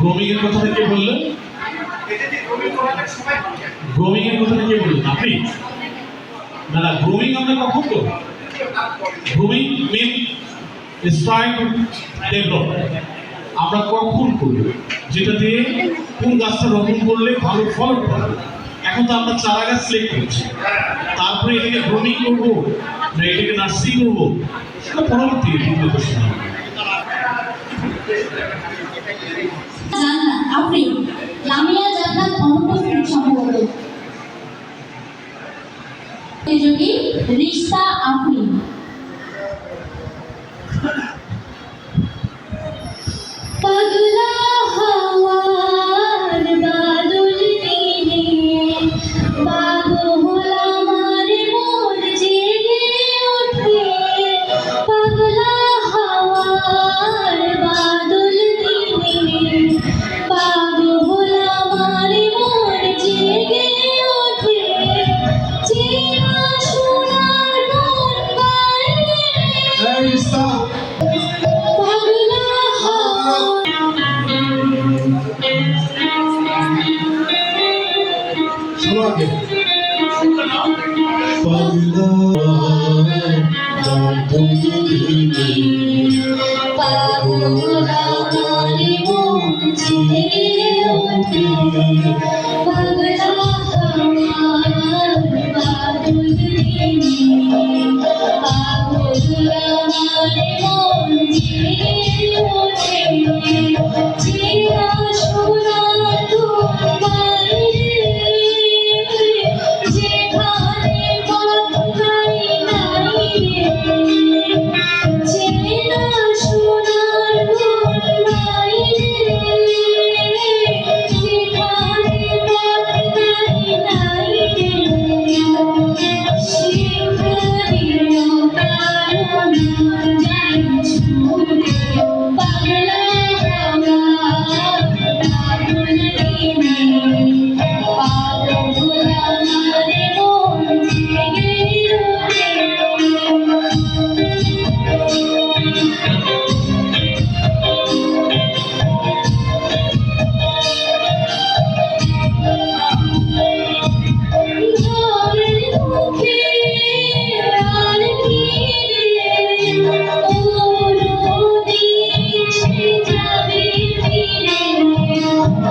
Grooming এর কথা থেকে বললেন গ্রোমিং এর কথা থেকে বললেন আপনি? না না গ্রোমিং আমরা কখন করব? Grooming mean strike develop. আমরা কখন করব? যেটা দিয়ে কোন গাছটা রোপণ করলে ভালো ফল পাবো? এখন তো আমরা চারা গাছ সিলেক্ট করছি। তারপরে এটাকে গ্রোমিং করব? না, এটাকে নার্সিং করব? সেটা পরবর্তী প্রশ্ন জান্নাত আপনি লামিয়া জান্নাত অনুপস্থিত সম্ভবত যদি রিসা আফরিন। 너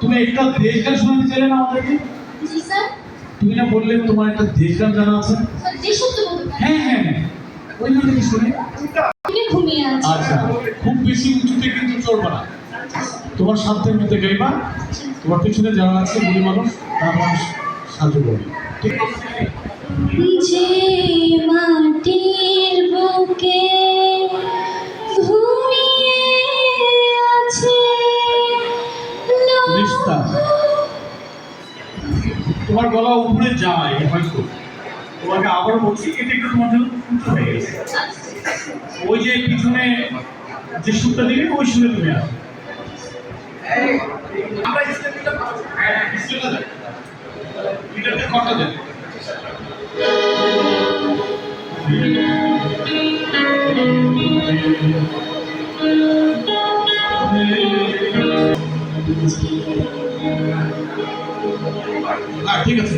তুমি একটা দেশ গান শোনাতে চাইলে না আমাদেরকে? তুমি না বললে তোমার একটা দেশ গান জানা আছে? হ্যাঁ, হ্যাঁ হ্যাঁ ওই গান থেকে শুনে? আচ্ছা খুব বেশি উঁচুতে কিন্তু চড়বা না। তোমার সাধ্যের মধ্যে গাইবা। তোমার পিছনে যারা আছে বুড়ি মানুষ তার মানুষ সাহায্য করবে। ঠিক আছে? মাটির বুকে উপরে হয়তো। তোমাকে আবার বলছি, এটা একটু তোমার জন্য হয়ে গেছে। ওই যে পিছনে যে সুরটা দিবে ওই সুরে তুমি আসো। আমরা কটা দেন হ্যাঁ ঠিক আছে।